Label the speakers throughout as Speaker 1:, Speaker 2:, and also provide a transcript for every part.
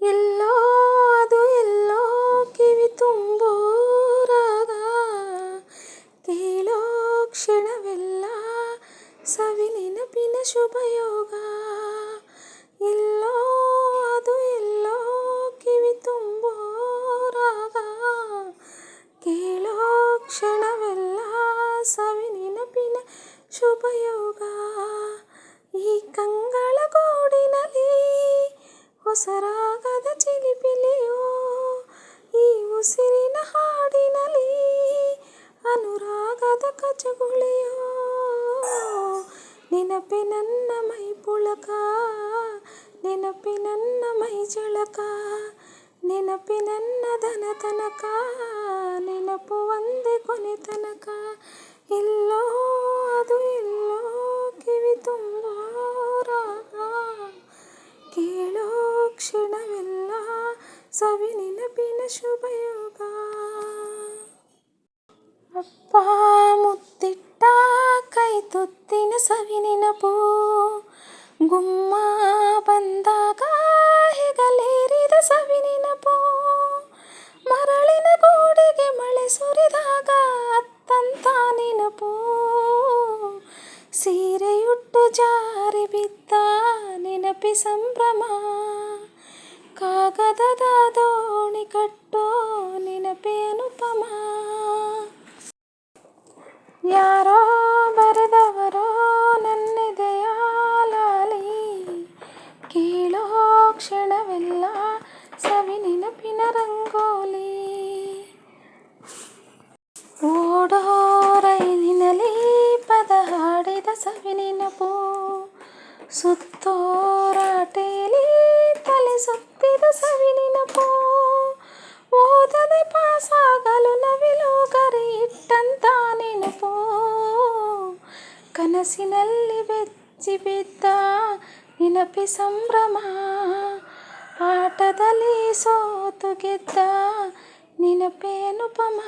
Speaker 1: ಎಲ್ಲೋ ಅದು ಎಲ್ಲೋ ಕಿವಿ ತುಂಬೋ ರಾಗ ಕೇಳೋ ಕ್ಷಣವೆಲ್ಲ ಸವಿ ನೆನಪಿನ ಶುಭಯೋಗ ಉಸಿರಿನ ಹಾಡಿನಲ್ಲಿ ಅನುರಾಗದ ಕಚಗುಳಿಯೋ ನೆನಪೆ ನನ್ನ ಮೈ ಪುಳಕ ನೆನಪೆ ನನ್ನ ಮೈ ಜಳಕ ನೆನಪೆ ನನ್ನ ದನ ತನಕ ನೆನಪು ಒಂದೇ ಕೊನೆ ತನಕ ಎಲ್ಲೋ ಅದು ಎಲ್ಲೋ ಕಿವಿ ತುಂಬೋ ಶುಭಯೋಗ. ಅಪ್ಪ ಮುತ್ತಿಟ್ಟ ಕೈ ತುತ್ತಿನ ಸವಿ ನೆನಪು. ಗುಮ್ಮ ಬಂದಾಗ ಹೆಗಲೇರಿದ ಸವಿ ನೆನಪು. ಮರಳಿನ ಗೋಡೆಗೆ ಮಳೆ ಸುರಿದಾಗ ಅತ್ತಂತ ನೆನಪು. ಸೀರೆಯುಟ್ಟು ಜಾರಿ ಬಿದ್ದ ನೆನಪಿ ಸಂಭ್ರಮ. ಯಾರೋ ಬರೆದವರೋ ನನ್ನೆದೆಯ ಲಾಲಿ ಕೇಳೋ ಕ್ಷಣವೆಲ್ಲ ಸವಿ ನೆನಪಿನ ರಂಗೋಲಿ. ಓಡೋ ರೈಲಿನಲ್ಲಿ ಪದ ಹಾಡಿದ ಸವಿ ನೆನಪು. ಸುತ್ತೋರಾಟೇಲಿ ತಲೆ ಸುತ್ತಿದ ಸವಿ ನೆನಪು. ಕನಸಿನಲ್ಲಿ ಬೆಚ್ಚಿ ಬಿದ್ದ ನೆನಪಿ ಸಂಭ್ರಮ ಆಟದಲ್ಲಿ ಸೋತು ಗೆದ್ದ ನೆನಪೆ ಅನುಪಮ.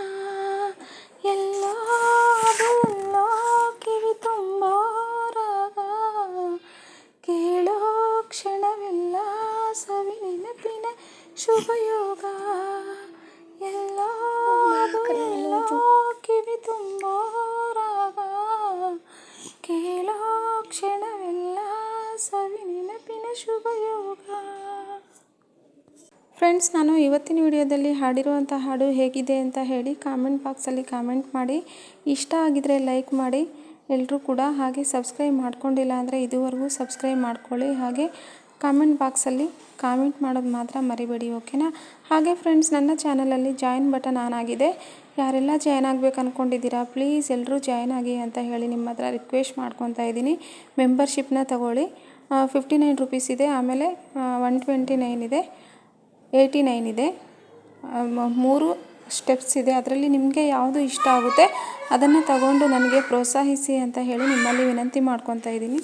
Speaker 1: ಎಲ್ಲೋ ಕಿವಿ ತುಂಬೋ ರಾಗ, ಕೇಳೋ ಕ್ಷಣವೆಲ್ಲ ಸವಿ ನೆನಪಿನ ಶುಭಯೋಗ. ಸವಿ ನೆನಪಿನ ಶುಭಯೋಗ. ಫ್ರೆಂಡ್ಸ್ ನಾನು ಇವತ್ತಿನ ವಿಡಿಯೋದಲ್ಲಿ ಹಾಡಿರುವಂಥ ಹಾಡು ಹೇಗಿದೆ ಅಂತ ಹೇಳಿ ಕಾಮೆಂಟ್ ಬಾಕ್ಸಲ್ಲಿ ಕಾಮೆಂಟ್ ಮಾಡಿ. ಇಷ್ಟ ಆಗಿದರೆ ಲೈಕ್ ಮಾಡಿ. ಎಲ್ಲರೂ ಕೂಡ ಹಾಗೆ ಸಬ್ಸ್ಕ್ರೈಬ್ ಮಾಡ್ಕೊಂಡಿಲ್ಲ ಅಂದರೆ ಇದುವರೆಗೂ ಸಬ್ಸ್ಕ್ರೈಬ್ ಮಾಡ್ಕೊಳ್ಳಿ. ಹಾಗೆ ಕಾಮೆಂಟ್ ಬಾಕ್ಸಲ್ಲಿ ಕಾಮೆಂಟ್ ಮಾಡೋದು ಮಾತ್ರ ಮರಿಬೇಡಿ ಓಕೆನಾ ಹಾಗೆ ಫ್ರೆಂಡ್ಸ್ ನನ್ನ ಚಾನಲಲ್ಲಿ ಜಾಯಿನ್ ಬಟನ್ ಆನ್ ಆಗಿದೆ. ಯಾರೆಲ್ಲ ಜಾಯ್ನ್ ಆಗಬೇಕು ಅಂದ್ಕೊಂಡಿದ್ದೀರಾ ಪ್ಲೀಸ್ ಎಲ್ಲರೂ ಜಾಯ್ನ್ ಆಗಿ ಅಂತ ಹೇಳಿ ನಿಮ್ಮ ಹತ್ರ ರಿಕ್ವೆಸ್ಟ್ ಮಾಡ್ಕೊತಾ ಇದ್ದೀನಿ. ಮೆಂಬರ್ಶಿಪ್ನ ತಗೊಳ್ಳಿ. ಫಿಫ್ಟಿ ನೈನ್ ರುಪೀಸ್ ಇದೆ, ಆಮೇಲೆ ಒನ್ ಟ್ವೆಂಟಿ ನೈನ್ ಇದೆ ಏಯ್ಟಿ ನೈನ್ ಇದೆ ಮೂರು ಸ್ಟೆಪ್ಸ್ ಇದೆ, ಅದರಲ್ಲಿ ನಿಮಗೆ ಯಾವುದು ಇಷ್ಟ ಆಗುತ್ತೆ ಅದನ್ನು ತಗೊಂಡು ನನಗೆ ಪ್ರೋತ್ಸಾಹಿಸಿ ಅಂತ ಹೇಳಿ ನಿಮ್ಮಲ್ಲಿ ವಿನಂತಿ ಮಾಡ್ಕೊತಾ ಇದ್ದೀನಿ.